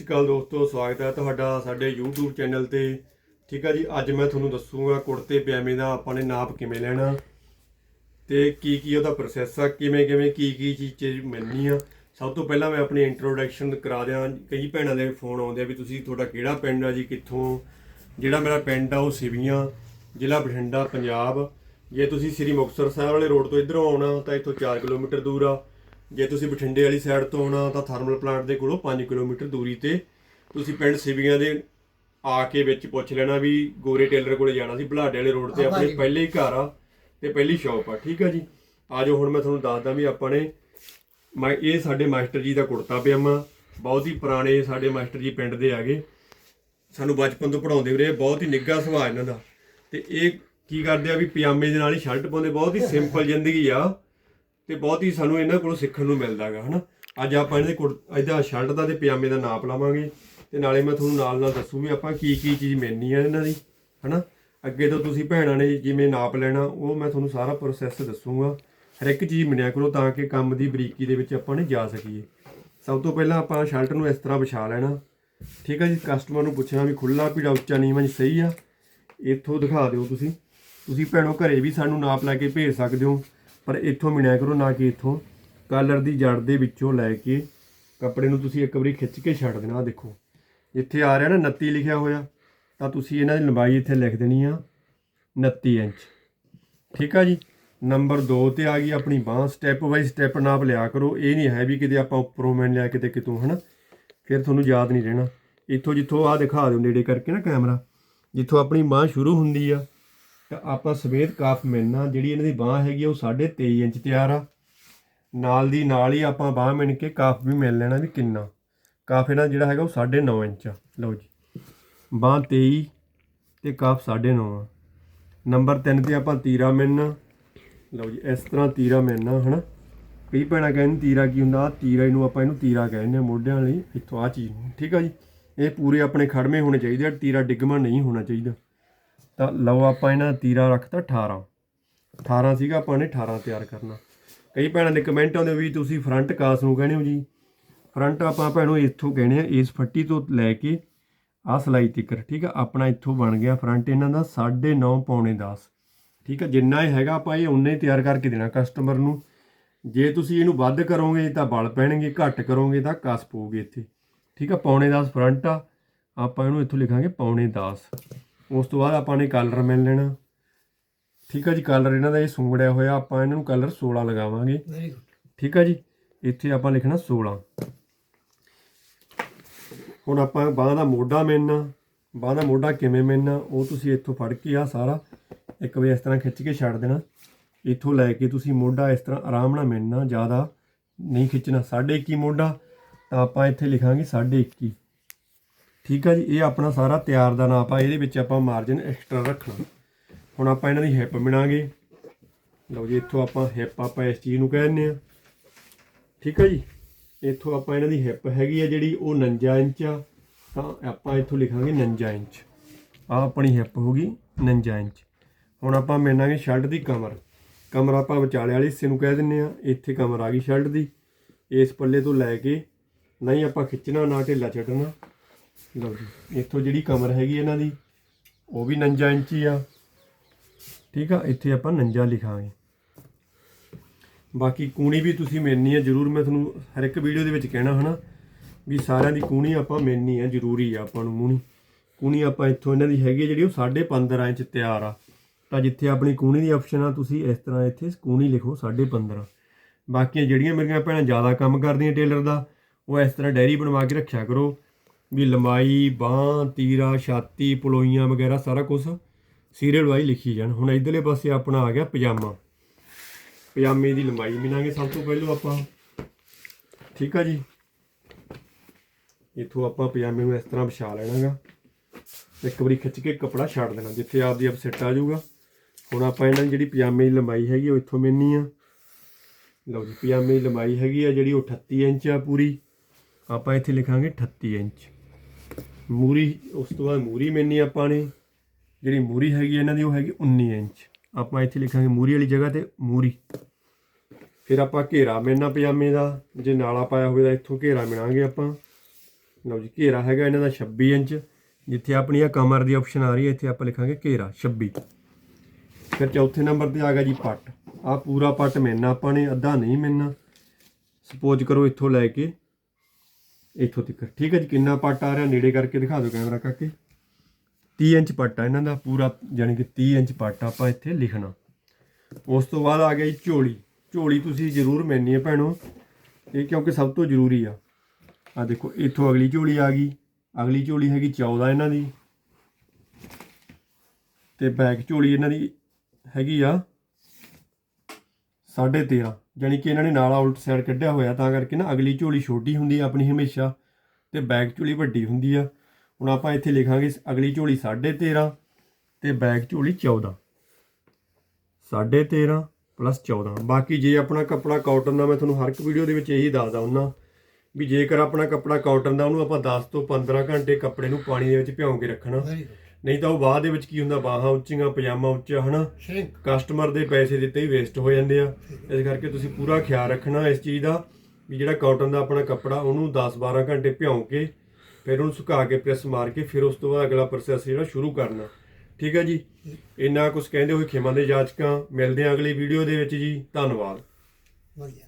ਸ਼੍ਰੀ ਅਕਾਲ ਦੋਸਤੋ, ਸਵਾਗਤ ਹੈ ਤੁਹਾਡਾ ਸਾਡੇ YouTube ਚੈਨਲ ਤੇ। ਠੀਕ ਆ ਜੀ, ਅੱਜ ਮੈਂ ਤੁਹਾਨੂੰ ਦੱਸੂਗਾ ਕੁੜਤੇ ਪਜਾਮੇ ਦਾ ਆਪਾਂ ਨੇ ਨਾਪ ਕਿਵੇਂ ਲੈਣਾ ਤੇ ਕੀ ਕੀ ਉਹਦਾ ਪ੍ਰੋਸੈਸ ਆ, ਕਿਵੇਂ ਕਿਵੇਂ ਕੀ ਕੀ ਚੀਜ਼ ਚੀਜ਼ ਮਿਲਣੀ ਆ। ਸਭ ਤੋਂ ਪਹਿਲਾਂ ਮੈਂ ਆਪਣੀ ਇੰਟਰੋਡਕਸ਼ਨ ਕਰਾ ਦਿਆਂ। ਕਈ ਭੈਣਾਂ ਦੇ ਫੋਨ ਆਉਂਦੇ ਆ ਵੀ ਤੁਸੀਂ ਤੁਹਾਡਾ ਕਿਹੜਾ ਪਿੰਡ ਆ ਜੀ, ਕਿੱਥੋਂ? ਜਿਹੜਾ ਮੇਰਾ ਪਿੰਡ ਆ, ਉਹ ਸਿਵੀਆਂ, ਜ਼ਿਲ੍ਹਾ ਬਠਿੰਡਾ, ਪੰਜਾਬ। ਜੇ ਤੁਸੀਂ ਸ੍ਰੀ ਮੁਕਤਸਰ ਸਾਹਿਬ ਵਾਲੇ ਰੋਡ ਤੋਂ ਇਧਰੋਂ ਆਉਣਾ, ਤਾਂ ਇੱਥੋਂ 4 ਕਿਲੋਮੀਟਰ ਦੂਰ ਆ। ਜੇ ਤੁਸੀਂ ਬਠਿੰਡੇ ਵਾਲੀ ਸਾਈਡ ਤੋਂ ਆਉਣਾ ਤਾਂ ਥਰਮਲ ਪਲਾਂਟ ਦੇ ਕੋਲੋਂ 5 ਕਿਲੋਮੀਟਰ ਦੂਰੀ ਤੇ ਤੁਸੀਂ ਪਿੰਡ ਸਿਵੀਆਂ ਦੇ ਆ ਕੇ ਵਿੱਚ ਪੁੱਛ ਲੈਣਾ ਵੀ ਗੋਰੇ ਟੇਲਰ ਕੋਲੇ ਜਾਣਾ ਸੀ ਬਲਾਡੇ ਵਾਲੇ ਰੋਡ ਤੇ ਆਪਣੇ ਪਹਿਲੇ ਹੀ ਘਰ ਆ ਤੇ ਪਹਿਲੀ ਸ਼ਾਪ ਆ ਠੀਕ ਆ ਜੀ? ਆਜੋ ਹੁਣ ਮੈਂ ਤੁਹਾਨੂੰ ਦੱਸਦਾ ਵੀ ਆਪਾਂ ਨੇ ਮੈਂ ਇਹ ਸਾਡੇ ਮਾਸਟਰ ਜੀ ਦਾ ਕੁੜਤਾ ਪਜਾਮਾ ਬਹੁਤ ਹੀ ਪੁਰਾਣੇ ਸਾਡੇ ਮਾਸਟਰ ਜੀ ਪਿੰਡ ਦੇ ਆਗੇ ਸਾਨੂੰ ਬਚਪਨ ਤੋਂ ਪੜਾਉਂਦੇ ਵੀਰੇ ਬਹੁਤ ਹੀ ਨਿੱਘਾ ਸੁਭਾਅ ਇਹਨਾਂ ਦਾ। ਤੇ ਇਹ ਕੀ ਕਰਦੇ ਆ ਵੀ ਪਜਾਮੇ ਦੇ ਨਾਲ ਹੀ ਸ਼ਰਟ ਪਾਉਂਦੇ ਬਹੁਤ ਹੀ ਸਿੰਪਲ ਜ਼ਿੰਦਗੀ ਆ। ਤੇ ਬਹੁਤ ਹੀ ਸਾਨੂੰ ਇਹਨਾਂ ਕੋਲੋਂ ਸਿੱਖਣ ਨੂੰ ਮਿਲਦਾਗਾ, ਹਨਾ? ਅੱਜ ਆਪਾਂ ਇਹਦੇ ਕੋਲ, ਇਹਦਾ ਸ਼ਰਟ ਦਾ ਤੇ ਪਜਾਮੇ ਦਾ ਨਾਪ ਲਾਵਾਂਗੇ ਤੇ ਨਾਲੇ ਮੈਂ ਤੁਹਾਨੂੰ ਨਾਲ ਨਾਲ ਦੱਸੂ ਵੀ ਆਪਾਂ ਕੀ ਕੀ ਚੀਜ਼ ਮਿਲਣੀ ਆ ਇਹਨਾਂ ਦੀ, ਹਨਾ? ਅੱਗੇ ਤੋਂ ਤੁਸੀਂ ਭੈਣਾਂ ਨੇ ਜਿਵੇਂ ਨਾਪ ਲੈਣਾ, ਉਹ ਮੈਂ ਤੁਹਾਨੂੰ ਸਾਰਾ ਪ੍ਰੋਸੈਸ ਦੱਸੂਗਾ। ਹਰ ਇੱਕ ਚੀਜ਼ ਮਿਲਿਆ ਕਰੋ ਤਾਂ ਕਿ ਕੰਮ ਦੀ ਬਰੀਕੀ ਦੇ ਵਿੱਚ ਆਪਾਂ ਨੇ ਜਾ ਸਕੀਏ। ਸਭ ਤੋਂ ਪਹਿਲਾਂ ਆਪਾਂ ਸ਼ਰਟ ਨੂੰ ਇਸ ਤਰ੍ਹਾਂ ਵਿਛਾ ਲੈਣਾ। ਠੀਕ ਹੈ ਜੀ? ਕਸਟਮਰ ਨੂੰ ਪੁੱਛਣਾ ਵੀ ਖੁੱਲਾ ਪੀੜਾ ਉੱਚਾ ਨੀਵਾਂ ਜੀ ਸਹੀ ਆ। ਇੱਥੋਂ ਦਿਖਾ ਦਿਓ ਤੁਸੀਂ। ਤੁਸੀਂ ਭੈਣੋ ਘਰੇ ਵੀ ਸਾਨੂੰ ਨਾਪ ਲੈ ਕੇ ਭੇਜ ਸਕਦੇ ਹੋ। ਪਰ ਇੱਥੋਂ ਮਿਣਿਆ ਕਰੋ, ਨਾ ਕਿ ਇੱਥੋਂ। ਕਾਲਰ ਦੀ ਜੜ ਦੇ ਵਿੱਚੋਂ ਲੈ ਕੇ ਕੱਪੜੇ ਨੂੰ ਤੁਸੀਂ ਇੱਕ ਵਾਰੀ ਖਿੱਚ ਕੇ ਛੱਡ ਦੇਣਾ, ਆਹ ਦੇਖੋ। ਜਿੱਥੇ ਆ ਰਿਹਾ ਨਾ 29 ਲਿਖਿਆ ਹੋਇਆ। ਤਾਂ ਤੁਸੀਂ ਇਹਨਾਂ ਦੀ ਲੰਬਾਈ ਇੱਥੇ ਲਿਖ ਦੇਣੀ ਆ 29 ਇੰਚ। ਠੀਕ ਆ ਜੀ? ਨੰਬਰ 2 ਤੇ ਆ ਗਈ ਆਪਣੀ ਬਾਹ। ਸਟੈਪ ਬਾਈ ਸਟੈਪ ਨਾਪ ਲਿਆ ਕਰੋ। ਇਹ ਨਹੀਂ ਹੈ ਵੀ ਕਿਤੇ ਆਪਾਂ ਉੱਪਰੋਂ ਮੈਨ ਲਿਆ, ਕਿਤੇ ਕਿਤੋਂ, ਹਨਾ? ਫਿਰ ਤੁਹਾਨੂੰ ਯਾਦ ਨਹੀਂ ਰਹਿਣਾ। ਇੱਥੋਂ ਜਿੱਥੋਂ ਆ ਦਿਖਾ ਦਿਓ ਨੇੜੇ ਕਰਕੇ ਨਾ ਕੈਮਰਾ। ਜਿੱਥੋਂ ਆਪਣੀ ਬਾਹ ਸ਼ੁਰੂ ਹੁੰਦੀ ਆ ਆਪਾਂ ਸਵੇਦ ਕਾਫ ਮਿਲਣਾ, ਜਿਹੜੀ ਇਹਨਾਂ ਦੀ ਬਾਹ ਹੈਗੀ ਆ, ਉਹ 23.5 ਇੰਚ ਤਿਆਰ ਆ। ਨਾਲ ਦੀ ਨਾਲ ਹੀ ਆਪਾਂ ਬਾਹ ਮਿਣ ਕੇ ਕਾਫ ਵੀ ਮਿਲ ਲੈਣਾ ਵੀ ਕਿੰਨਾ। ਕਾਫ ਇਹਨਾਂ ਜਿਹੜਾ ਹੈਗਾ ਉਹ 9.5 ਇੰਚ ਆ। ਲਓ ਜੀ, ਬਾਹ 23 ਤੇ ਕਾਫ 9.5 ਆ। ਨੰਬਰ 3 ਤੇ ਆਪਾਂ ਤੀਰਾ ਮਿਲਣਾ ਲਓ ਜੀ, ਇਸ ਤਰ੍ਹਾਂ ਤੀਰਾ ਮਿਲਣਾ ਹਨਾ? ਕਈ ਭੈਣਾਂ ਕਹਿੰਦੇ ਤੀਰਾ ਕੀ ਹੁੰਦਾ? ਆਹ ਤੀਰਾ ਇਹਨੂੰ ਆਪਾਂ ਇਹਨੂੰ ਤੀਰਾ ਕਹਿੰਦੇ ਆ ਮੋਢਿਆਂ ਲਈ। ਇੱਥੋਂ ਆ ਚੀਜ਼ ਨੂੰ, ਠੀਕ ਆ ਜੀ? ਇਹ ਪੂਰੇ ਆਪਣੇ ਖੜਮੇ ਹੋਣੇ ਚਾਹੀਦੇ ਆ, ਤੀਰਾ ਡਿੱਗਮਾ ਨਹੀਂ ਹੋਣਾ ਚਾਹੀਦਾ। ਤਾਂ ਲਓ ਆਪਾਂ ਇਹਨਾਂ ਦਾ ਤੀਰਾ ਰੱਖਤਾ 18 18 ਸੀਗਾ, ਆਪਾਂ ਨੇ 18 ਤਿਆਰ ਕਰਨਾ। ਕਈ ਭੈਣਾਂ ਦੇ ਕਮੈਂਟ ਆਉਂਦੇ ਵੀ ਤੁਸੀਂ ਫਰੰਟ ਕਾਸ ਨੂੰ ਕਹਿੰਦੇ ਹੋ ਜੀ। ਫਰੰਟ ਆਪਾਂ ਭੈਣੋ ਇੱਥੋਂ ਕਹਿੰਦੇ ਆ, ਇਸ ਫੱਟੀ ਤੋਂ ਲੈ ਕੇ ਆਹ ਸਲਾਈ ਤੀਕਰ, ਠੀਕ ਆ? ਆਪਣਾ ਇੱਥੋਂ ਬਣ ਗਿਆ ਫਰੰਟ ਇਹਨਾਂ ਦਾ 9.5 ਪੌਣੇ 10 ਠੀਕ ਆ, ਜਿੰਨਾ ਇਹ ਹੈਗਾ ਆਪਾਂ ਇਹ ਉਨਾ ਹੀ ਤਿਆਰ ਕਰਕੇ ਦੇਣਾ ਕਸਟਮਰ ਨੂੰ। ਜੇ ਤੁਸੀਂ ਇਹਨੂੰ ਵੱਧ ਕਰੋਗੇ ਤਾਂ ਬਲ ਪੈਣਗੇ, ਘੱਟ ਕਰੋਗੇ ਤਾਂ ਕਸ ਪਊਗੀ ਇੱਥੇ। ਠੀਕ ਆ, ਪੌਣੇ 10 ਫਰੰਟ ਆ। ਆਪਾਂ ਇਹਨੂੰ ਇੱਥੋਂ ਲਿਖਾਂਗੇ ਪੌਣੇ 10 ਉਸ ਤੋਂ ਬਾਅਦ ਆਪਾਂ ਨੇ ਕਲਰ ਮਿਲ ਲੈਣਾ। ਠੀਕ ਆ ਜੀ ਕਲਰ ਇਹਨਾਂ ਦਾ ਇਹ ਸੁੰਗੜਿਆ ਹੋਇਆ ਆਪਾਂ ਇਹਨਾਂ ਨੂੰ ਕਲਰ 16 ਲਗਾਵਾਂਗੇ। ਵੈਰੀ ਗੁੱਡ ਠੀਕ ਆ ਜੀ ਇੱਥੇ ਆਪਾਂ ਲਿਖਣਾ 16 ਹੁਣ ਆਪਾਂ ਬਾਹ ਦਾ ਮੋਢਾ ਮਿਲਣਾ ਬਾਹ ਦਾ ਮੋਢਾ ਕਿਵੇਂ ਮਿਲਣਾ ਉਹ ਤੁਸੀਂ ਇੱਥੋਂ ਫੜ ਕੇ ਆ ਸਾਰਾ ਇੱਕ ਵਾਰ ਇਸ ਤਰ੍ਹਾਂ ਖਿੱਚ ਕੇ ਛੱਡ ਦੇਣਾ। ਇੱਥੋਂ ਲੈ ਕੇ ਤੁਸੀਂ ਮੋਢਾ ਇਸ ਤਰ੍ਹਾਂ ਆਰਾਮ ਨਾਲ ਮਿਲਣਾ ਜ਼ਿਆਦਾ ਨਹੀਂ ਖਿੱਚਣਾ। 1.5 ਮੋਢਾ ਤਾਂ ਆਪਾਂ ਇੱਥੇ ਲਿਖਾਂਗੇ 1.5 ਠੀਕ ਆ ਜੀ, ਇਹ ਆਪਣਾ ਸਾਰਾ ਤਿਆਰ ਦਾ ਨਾਪ ਆ, ਇਹਦੇ ਵਿੱਚ ਆਪਾਂ ਮਾਰਜਨ ਐਕਸਟਰਾ ਰੱਖਣਾ। ਹੁਣ ਆਪਾਂ ਇਹਨਾਂ ਦੀ ਹਿੱਪ ਮਿਣਾਂਗੇ ਲਓ ਜੀ, ਇੱਥੋਂ ਆਪਾਂ ਹਿੱਪ ਆਪਾਂ ਇਸ ਚੀਜ਼ ਨੂੰ ਕਹਿੰਦੇ ਆ ਠੀਕ ਆ ਜੀ, ਇੱਥੋਂ ਆਪਾਂ ਇਹਨਾਂ ਦੀ ਹਿੱਪ ਹੈਗੀ ਆ ਜਿਹੜੀ ਉਹ 49 ਇੰਚ ਆ, ਤਾਂ ਆਪਾਂ ਇੱਥੋਂ ਲਿਖਾਂਗੇ 49 ਇੰਚ। ਆ ਆਪਣੀ ਹਿੱਪ ਹੋਗੀ 49 ਇੰਚ। ਹੁਣ ਆਪਾਂ ਮਿਲਾਂਗੇ ਸ਼ਰਟ ਦੀ ਕਮਰ। ਕਮਰ ਆਪਾਂ ਵਿਚਾਲੇ ਵਾਲੇ ਹਿੱਸੇ ਨੂੰ ਕਹਿ ਦਿੰਨੇ ਆ ਇੱਥੇ ਕਮਰ ਆ ਗਈ ਸ਼ਰਟ ਦੀ। ਇਸ ਪੱਲੇ ਤੋਂ ਲੈ ਕੇ ਨਹੀਂ ਆਪਾਂ ਖਿੱਚਣਾ, ਨਾ ਢਿੱਲਾ ਛੱਡਣਾ। ਲਓ ਜੀ ਇੱਥੋਂ ਜਿਹੜੀ ਕਮਰ ਹੈਗੀ ਇਹਨਾਂ ਦੀ, ਉਹ ਵੀ 49 ਇੰਚ ਹੀ ਆ। ਠੀਕ ਆ, ਇੱਥੇ ਆਪਾਂ 49 ਲਿਖਾਂਗੇ। ਬਾਕੀ ਕੂਣੀ ਵੀ ਤੁਸੀਂ ਮਿਲਣੀ ਆ, ਜਰੂਰ ਮੈਂ ਤੁਹਾਨੂੰ ਹਰ ਇੱਕ ਵੀਡੀਓ ਦੇ ਵਿੱਚ ਕਹਿਣਾ ਹਨਾ, ਵੀ ਸਾਰਿਆਂ ਦੀ ਕੂਣੀ ਆਪਾਂ ਮਿਲਣੀ ਹੈ ਜ਼ਰੂਰੀ ਆ ਆਪਾਂ ਨੂੰ ਮੂਣੀ। ਕੂਣੀ ਆਪਾਂ ਇੱਥੋਂ ਇਹਨਾਂ ਦੀ ਹੈਗੀ ਹੈ ਜਿਹੜੀ ਉਹ 15.5 ਇੰਚ ਤਿਆਰ ਆ। ਤਾਂ ਜਿੱਥੇ ਆਪਣੀ ਕੂਣੀ ਦੀ ਆਪਸ਼ਨ ਆ, ਤੁਸੀਂ ਇਸ ਤਰ੍ਹਾਂ ਇੱਥੇ ਕੂਣੀ ਲਿਖੋ 15.5 ਬਾਕੀਆਂ ਜਿਹੜੀਆਂ ਮੇਰੀਆਂ ਭੈਣਾਂ ਜ਼ਿਆਦਾ ਕੰਮ ਕਰਦੀਆਂ ਟੇਲਰ ਦਾ, ਉਹ ਇਸ ਤਰ੍ਹਾਂ ਡੈਰੀ ਬਣਵਾ ਕੇ ਰੱਖਿਆ ਕਰੋ। ਵੀ ਲੰਬਾਈ, ਬਾਹ, ਤੀਰਾ, ਛਾਤੀ, ਪਲੋਈਆਂ ਵਗੈਰਾ ਸਾਰਾ ਕੁਝ ਸੀਰੀਅਲ ਵਾਈ ਲਿਖੀ ਜਾਣ। ਹੁਣ ਇਧਰਲੇ ਪਾਸੇ ਆਪਣਾ ਆ ਗਿਆ ਪਜਾਮਾ। ਪਜਾਮੇ ਦੀ ਲੰਬਾਈ ਮਿਲਾਂਗੇ ਸਭ ਤੋਂ ਪਹਿਲਾਂ ਆਪਾਂ। ਠੀਕ ਆ ਜੀ? ਇੱਥੋਂ ਆਪਾਂ ਪਜਾਮੇ ਨੂੰ ਇਸ ਤਰ੍ਹਾਂ ਵਿਛਾ ਲੈਣਾਗਾ। ਇੱਕ ਵਾਰੀ ਖਿੱਚ ਕੇ ਕੱਪੜਾ ਛੱਡ ਦੇਣਾ, ਜਿੱਥੇ ਆਪਦੀ ਆਪ ਸਿੱਟ ਆ ਜਾਊਗਾ। ਹੁਣ ਆਪਾਂ ਇਹਨਾਂ ਦੀ ਜਿਹੜੀ ਪਜਾਮੇ ਦੀ ਲੰਬਾਈ ਹੈਗੀ ਉਹ ਇੱਥੋਂ ਮਿਲਣੀ ਆ। ਲਓ ਜੀ, ਪਜਾਮੇ ਦੀ ਲੰਬਾਈ ਹੈਗੀ ਆ ਜਿਹੜੀ ਉਹ 38 ਇੰਚ ਆ ਪੂਰੀ। ਆਪਾਂ ਇੱਥੇ ਲਿਖਾਂਗੇ 38 ਇੰਚ। ਮੂਰੀ, ਉਸ ਤੋਂ ਬਾਅਦ ਮੂਰੀ ਮਿਲਣੀ ਆਪਾਂ ਨੇ। ਜਿਹੜੀ ਮੂਰੀ ਹੈਗੀ ਇਹਨਾਂ ਦੀ, ਉਹ ਹੈਗੀ 19 ਇੰਚ। ਆਪਾਂ ਇੱਥੇ ਲਿਖਾਂਗੇ ਮੂਰੀ ਵਾਲੀ ਜਗ੍ਹਾ ਤੇ ਮੂਰੀ। ਫਿਰ ਆਪਾਂ ਘੇਰਾ ਮਿਲਣਾ ਪਜਾਮੇ ਦਾ। ਜੇ ਨਾਲਾ ਪਾਇਆ ਹੋਵੇ ਤਾਂ ਇੱਥੋਂ ਘੇਰਾ ਮਿਣਾਂਗੇ ਆਪਾਂ। ਲਓ ਜੀ, ਘੇਰਾ ਹੈਗਾ ਇਹਨਾਂ ਦਾ 26 ਇੰਚ। ਜਿੱਥੇ ਆਪਣੀ ਆ ਕਮਰ ਦੀ ਆਪਸ਼ਨ ਆ ਰਹੀ ਹੈ, ਇੱਥੇ ਆਪਾਂ ਲਿਖਾਂਗੇ ਘੇਰਾ 26 ਫਿਰ ਚੌਥੇ ਨੰਬਰ ਤੇ ਆ ਗਿਆ ਜੀ ਪੱਟ। ਆ ਪੂਰਾ ਪੱਟ ਮਿਲਣਾ ਆਪਾਂ ਨੇ, ਅੱਧਾ ਨਹੀਂ ਮਿਲਣਾ। ਸਪੋਜ਼ ਕਰੋ ਇੱਥੋਂ ਲੈ ਕੇ ਇੱਥੋਂ ਤੱਕ। ਠੀਕ ਹੈ ਜੀ, ਕਿੰਨਾ ਪੱਟ ਆ ਰਿਹਾ? ਨੇੜੇ ਕਰਕੇ ਦਿਖਾ ਦਿਓ ਕੈਮਰਾ ਕਰਕੇ। 30 ਇੰਚ ਪੱਟ ਆ ਇਹਨਾਂ ਦਾ, ਪੂਰਾ ਯਾਨੀ ਕਿ 30 ਇੰਚ ਪੱਟ ਆਪਾਂ ਇੱਥੇ ਲਿਖਣਾ। ਉਸ ਤੋਂ ਬਾਅਦ ਆ ਗਿਆ ਜੀ ਝੋਲੀ। ਝੋਲੀ ਤੁਸੀਂ ਜ਼ਰੂਰ ਮੈਨੀ ਹੈ ਭੈਣੋ। ਇਹ ਕਿਉਂਕਿ ਸਭ ਤੋਂ ਜ਼ਰੂਰੀ ਆ। ਆ ਦੇਖੋ, ਇੱਥੋਂ ਅਗਲੀ ਝੋਲੀ ਆ ਗਈ। ਅਗਲੀ ਝੋਲੀ ਹੈਗੀ 14 ਇਹਨਾਂ ਦੀ। ਤੇ ਬੈਕ ਝੋਲੀ ਇਹਨਾਂ ਦੀ ਹੈਗੀ ਆ 13.5 ਯਾਨੀ ਕਿ ਇਹਨਾਂ ਨੇ ਨਾਲਾ ਉਲਟ ਸਾਈਡ ਕੱਢਿਆ ਹੋਇਆ, ਤਾਂ ਕਰਕੇ ਨਾ ਅਗਲੀ ਝੋਲੀ ਛੋਟੀ ਹੁੰਦੀ ਆ ਆਪਣੀ ਹਮੇਸ਼ਾ ਤੇ ਬੈਕ ਝੋਲੀ ਵੱਡੀ ਹੁੰਦੀ ਆ। ਹੁਣ ਆਪਾਂ ਇੱਥੇ ਲਿਖਾਂਗੇ ਅਗਲੀ ਝੋਲੀ 13.5 ਤੇ ਬੈਕ ਝੋਲੀ 14 13.5 ਪਲੱਸ 14 ਬਾਕੀ ਜੇ ਆਪਣਾ ਕੱਪੜਾ ਕਾਟਨ ਦਾ, ਮੈਂ ਤੁਹਾਨੂੰ ਹਰ ਇੱਕ ਵੀਡੀਓ ਦੇ ਵਿੱਚ ਇਹੀ ਦੱਸਦਾ ਹੁੰਨਾ ਵੀ ਜੇਕਰ ਆਪਣਾ ਕੱਪੜਾ ਕਾਟਨ ਦਾ, ਉਹਨੂੰ ਆਪਾਂ 10 ਤੋਂ 15 ਘੰਟੇ ਕੱਪੜੇ ਨੂੰ ਪਾਣੀ ਦੇ ਵਿੱਚ ਭਿਉਂ ਕੇ ਰੱਖਣਾ ਨਹੀਂ ਤਾਂ ਉਹ ਬਾਅਦ ਦੇ ਵਿੱਚ ਕੀ ਹੁੰਦਾ? ਬਾਹਾਂ ਉੱਚੀਆਂ ਪਜਾਮਾ ਉੱਚਾ ਹਨਾ? ਕਸਟਮਰ ਦੇ ਪੈਸੇ ਦਿੱਤੇ ਹੀ ਵੇਸਟ ਹੋ ਜਾਂਦੇ ਆ। ਇਸ ਕਰਕੇ ਤੁਸੀਂ ਪੂਰਾ ਖਿਆਲ ਰੱਖਣਾ ਇਸ ਚੀਜ਼ ਦਾ ਵੀ ਜਿਹੜਾ ਕਾਟਨ ਦਾ ਆਪਣਾ ਕੱਪੜਾ ਉਹਨੂੰ 10-12 ਘੰਟੇ ਭਿਉਂ ਕੇ ਫਿਰ ਉਹਨੂੰ ਸੁਕਾ ਕੇ ਪ੍ਰੈਸ ਮਾਰ ਕੇ ਫਿਰ ਉਸ ਤੋਂ ਬਾਅਦ ਅਗਲਾ ਪ੍ਰੋਸੈਸ ਜਿਹੜਾ ਸ਼ੁਰੂ ਕਰਨਾ। ਠੀਕ ਹੈ ਜੀ? ਇੰਨਾ ਕੁਝ ਕਹਿੰਦੇ ਹੋਏ ਖਿਮਾ ਦੇ ਜਾਚਕਾਂ ਮਿਲਦੇ ਆ ਅਗਲੀ ਵੀਡੀਓ ਦੇ ਵਿੱਚ ਜੀ। ਧੰਨਵਾਦ। ਵਧੀਆ।